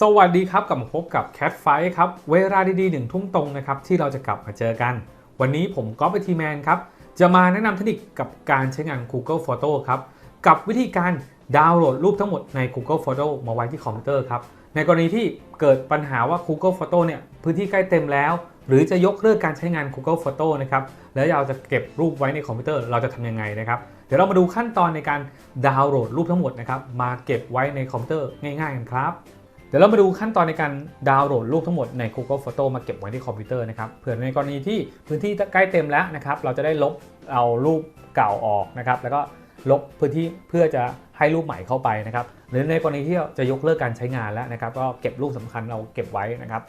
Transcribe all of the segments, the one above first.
สวัสดีครับกลับมาพบกับ Cat Fight ครับ เวลาดีๆหนึ่งทุ่มตรงนะครับ ที่เราจะกลับมาเจอกัน วันนี้ผมก๊อฟไอทีแมนครับ จะมาแนะนำเทคนิคกับการใช้งาน Google Photo ครับ กับวิธีการดาวน์โหลดรูปทั้งหมดใน Google Photo มาไว้ที่คอมพิวเตอร์ครับ ในกรณีที่เกิดปัญหาว่า Google Photo เนี่ยพื้นที่ใกล้เต็มแล้ว หรือจะยกเลิกการใช้งาน Google Photo นะครับแล้วเราจะเก็บรูปไว้ในคอมพิวเตอร์เราจะทำยังไงนะครับเดี๋ยวเรามาดูขั้นตอนในการดาวน์โหลดรูปทั้งหมดนะครับมาเก็บไว้ในคอมพิวเตอร์ง่ายๆกันครับ เดี๋ยวเรามาดูขั้นตอนในการดาวน์โหลดรูปทั้งหมดใน Google Photo มาเก็บไว้ที่คอมพิวเตอร์นะครับเผื่อในกรณีที่พื้นที่ใกล้เต็มแล้วนะครับเราจะได้ลบเอารูปเก่าออกนะครับแล้วก็ลบพื้นที่เพื่อจะให้รูปใหม่เข้าไปนะครับหรือในกรณีที่จะยกเลิกการใช้งานแล้วนะครับก็เก็บรูปสำคัญเราเก็บไว้นะครับ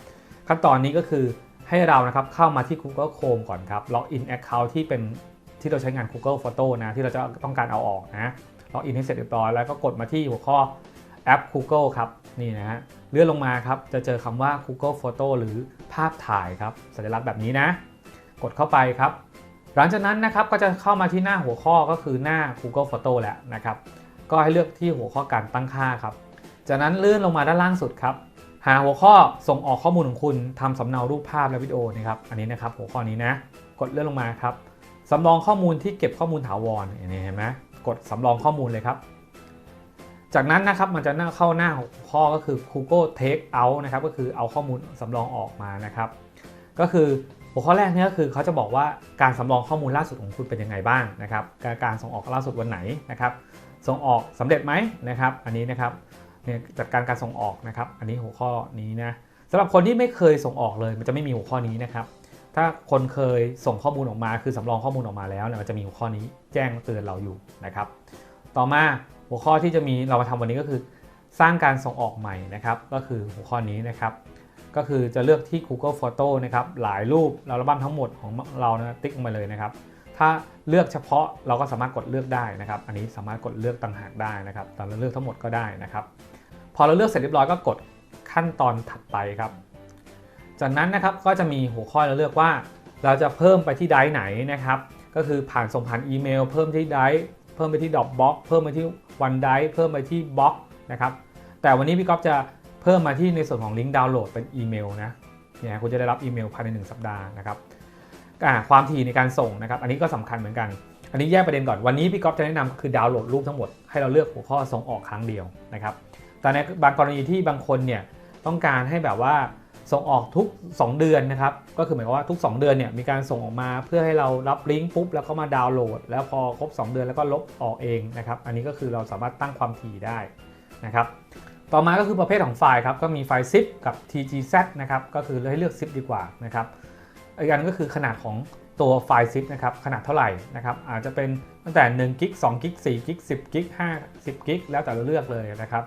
ขั้นตอนนี้ก็คือให้เรานะครับเข้ามาที่ Google Chrome ก่อนครับล็อกอิน Account ที่เป็นที่เราใช้งาน Google Photo นะที่เราจะต้องการเอาออกนะล็อกอินให้เสร็จเรียบร้อยแล้วก็กดมาที่หัวข้อแอป Google ครับ นี่นะฮะเลื่อนลงมาครับจะเจอคำว่า Google Photo หรือภาพถ่ายครับสัญลักษณ์แบบนี้นะ กดเข้าไปครับ หลังจากนั้นนะครับก็จะเข้ามาที่หน้าหัวข้อก็คือหน้า Google Photo แหล้วนะครับ ก็ให้เลือกที่หัวข้อการตั้งค่าครับ จากนั้นเลื่อนลงมาด้านล่างสุดครับ หาหัวข้อส่งออกข้อมูลของคุณทำสำเนารูปภาพและวิดีโอนะครับอันนี้นะครับหัวข้อนี้นะ กดเลื่อนลงมาครับสำรองข้อมูลที่เก็บข้อมูลถาวรนี่เห็นไหมกดสำรองข้อมูลเลยครับ จากนั้นนะครับมันจะเข้าหน้าหัวข้อก็คือ Google Take Out นะครับก็คือเอาข้อมูลสำรองออกมานะครับ ก็คือหัวข้อแรกนี่ก็คือเขาจะบอกว่าการสำรองข้อมูลล่าสุดของคุณเป็นยังไงบ้างนะครับ การการส่งออกล่าสุดวันไหนนะครับ ส่งออกสำเร็จไหมนะครับ อันนี้นะครับเนี่ยจัดการการส่งออกนะครับ อันนี้หัวข้อนี้นะสำหรับคนที่ไม่เคยส่งออกเลย มันจะไม่มีหัวข้อนี้นะครับ ถ้าคนเคยส่งข้อมูลออกมา คือสำรองข้อมูลออกมาแล้วเนี่ยมันจะมีหัวข้อนี้แจ้งเตือนเราอยู่นะครับ ต่อมา หัวข้อที่จะมีเรามาทำวันนี้ก็คือสร้างการส่งออกใหม่นะครับ ก็คือหัวข้อนี้นะครับ ก็คือจะเลือกที่ Google Photo นะครับ หลายรูปอัลบั้มทั้งหมดของเรานะติ๊กมาเลยนะครับ ถ้าเลือกเฉพาะเราก็สามารถกดเลือกได้นะครับ อันนี้สามารถกดเลือกต่างหากได้นะครับแต่เราเลือกทั้งหมดก็ได้นะครับ พอเราเลือกเสร็จเรียบร้อยก็กดขั้นตอนถัดไปครับ จากนั้นนะครับก็จะมีหัวข้อเราเลือกว่า เราจะเพิ่มไปที่ไดร์ไหนนะครับ ก็คือผ่านส่งผ่านอีเมล เพิ่มที่ไดร์เพิ่มไปที่ดอ b บ็อกเพิ่มไปที่ วันไดเพิ่มไปที่บล็อกนะครับแต่วันนี้พี่ก๊อฟจะเพิ่มมาที่ในส่วนของลิงก์ดาวน์โหลดเป็นอีเมลนะเนี่ยคุณจะได้รับอีเมลภายใน 1 สัปดาห์นะครับความถี่ในการส่งนะครับ อันนี้ก็สำคัญเหมือนกัน อันนี้แยกประเด็นก่อนวันนี้พี่ก๊อฟจะแนะนำคือดาวน์โหลดรูปทั้งหมดให้เราเลือกหัวข้อส่งออกครั้งเดียวนะครับแต่ในบางกรณีที่บางคนเนี่ยต้องการให้แบบว่า ส่งออกทุก 2 เดือนนะครับ ก็คือหมายความว่าทุก 2 เดือนเนี่ยมีการส่งออกมาเพื่อให้เรารับลิงก์ปุ๊บแล้วก็มาดาวน์โหลด แล้วพอครบ 2 เดือนแล้วก็ลบออกเองนะครับ อันนี้ก็คือเราสามารถตั้งความถี่ได้นะครับ ต่อมาก็คือประเภทของไฟล์ครับ ก็มีไฟล์ zip กับ tgz นะครับ ก็คือให้เลือก zip ดีกว่านะครับ อีกอันก็คือขนาดของตัวไฟล์ zip นะครับ ขนาดเท่าไหร่นะครับ อาจจะเป็นตั้งแต่1กิก2กิก4กิก10กิก50กิกแล้วแต่เราเลือกเลยนะครับ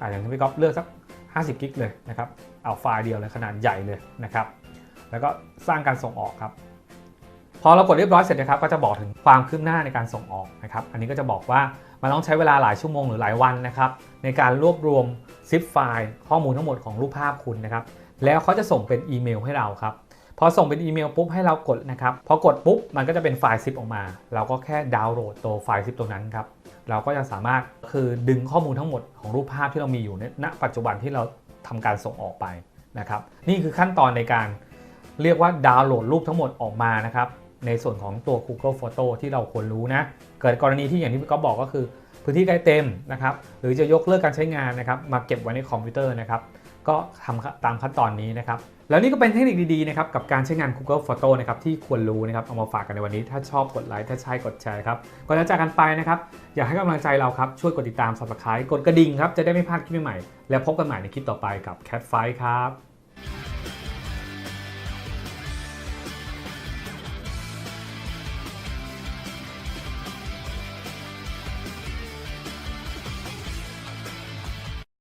อ่าอย่างที่พี่ก๊อฟเลือกสัก 50 กิกเลยนะครับเอาไฟล์เดียวเลยขนาดใหญ่เลยนะครับแล้วก็สร้างการส่งออกครับ พอเรากดเรียบร้อยเสร็จนะครับก็จะบอกถึงความคืบหน้าในการส่งออกนะครับอันนี้ก็จะบอกว่ามันต้องใช้เวลาหลายชั่วโมงหรือหลายวันนะครับในการรวบรวมซิปไฟล์ข้อมูลทั้งหมดของรูปภาพคุณนะครับแล้วเขาจะส่งเป็นอีเมลให้เราครับ พอส่งเป็นอีเมลปุ๊บให้เรากดนะครับพอกดปุ๊บมันก็จะเป็นไฟล์ซิปออกมา เราก็แค่ดาวน์โหลดตัวไฟล์ซิปตัวนั้นครับเราก็จะสามารถคือดึงข้อมูลทั้งหมดของรูปภาพที่เรามีอยู่ณปัจจุบันที่เราทำการส่งออกไปนะครับนี่คือขั้นตอนในการเรียกว่าดาวน์โหลดรูปทั้งหมดออกมานะครับในส่วนของตัว Google Photo ที่เราควรรู้นะ เกิดกรณีที่อย่างที่พี่ก๊อฟบอกก็คือ พื้นที่ใกล้เต็มนะครับหรือจะยกเลิกการใช้งานนะครับมาเก็บไว้ในคอมพิวเตอร์นะครับ ก็ทำตามขั้นตอนนี้นะครับ แล้วนี่ก็เป็นเทคนิคดีๆนะครับกับการใช้งาน Google Photo นะครับที่ควรรู้นะครับเอามาฝากกันในวันนี้ ถ้าชอบกดไลค์ถ้าใช่กดแชร์ครับก่อนจะจากกันไปนะครับอยากให้กำลังใจเราครับช่วยกดติดตาม Subscribe กดกระดิ่งครับจะได้ไม่พลาดคลิปใหม่ๆแล้วพบกันใหม่ในคลิปต่อไปกับ Cat Fight ครับ